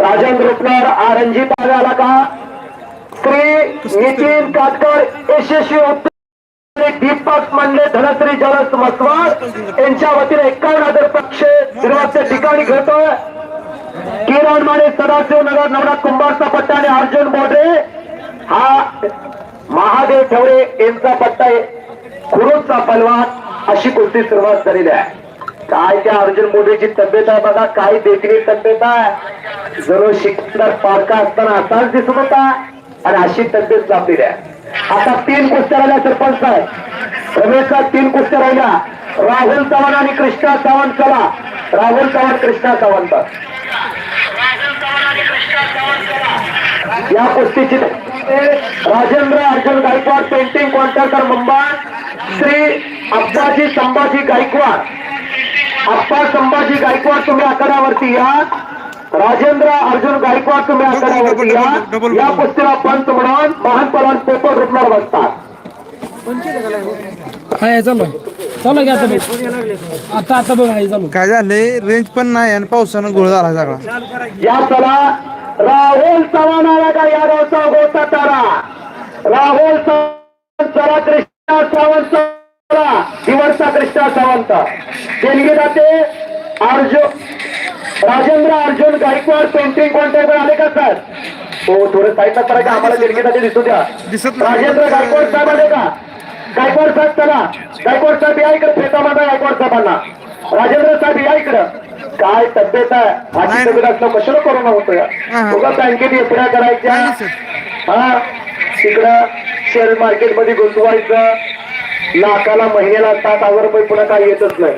राजन रुपनर आरंजी आला का? श्री नितीन काटकर यशस्वी दीपक मंडे धनश्री जलस मसवाड यांच्या वतीने एकावन्न हजार पक्ष सुरुवातच्या ठिकाणी घेतोय किरण माने सदाशिव नगर नवनाथ कुंभारचा पट्टा आणि अर्जुन बोडरे हा महादेव ठवरे यांचा पट्टा आहे. खुरुचा पलवान अशी कुस्ती सुरुवात झालेली आहे. काय त्या अर्जुन बोडरेची तब्येत आहे बघा काही देखणी तब्येत आहे. जरूर शिकणार पारका असताना असाच दिसत होता आणि अशी तब्येत लाभलेली आहे आता तीन कुस्त्या राहिल्या सरपंच आहे रमेशचा तीन कुस्त्या राहिल्या. राहुल चव्हाण आणि कृष्णा चव्हाण चला. राहुल चव्हाण कृष्णा चव्हाण या कुस्तीची राजेंद्र अर्जुन गायकवाड पेंटिंग कॉन्ट्रॅक्टर मुंबई श्री अप्पाजी संभाजी गायकवाड. अप्पा संभाजी गायकवाड तुम्ही आकड्यावरती या. राजेंद्र अर्जुन गायकवाड तुम्ही आकड्यावरती या. या कुस्तीला पंच म्हणून महान पलान पेपर रुपणार बसतात. चालू आहे. चालू की आता आता आता बघ चालू. काय झालंय? रेंज पण नाही आणि पावसानं गोळ झाला सगळा. या चला राहुल चव्हाण आला का या गावचा गोता तारा राहुल चव्हाण चला कृष्णा सावंत चला. दिवसचा कृष्णा सावंत. देणगी जाते अर्जुन राजेंद्र अर्जुन गायकवाड पेंटिंग कॉन्ट्रॅक्टर आले का सर? हो थोडं साईडला करा का आम्हाला जाते दिसू द्या. राजेंद्र गायकवाड साहेब आले का? गायकवाड साहेब चला. गायकवाड साहेब या इकडे फेटा माझा गायकवाड साहेबांना. राजेंद्र साहेब या इकडं. काय तब्येत आहे? माझी. तब्येत असलं कशाला कोरोना होतो या. उगा बँकेत एफड्या करायच्या. हा तिकडं शेअर मार्केटमध्ये गुंतवायचं. लाखाला महिन्याला सात हजार रुपये पुन्हा काय येतच नाही.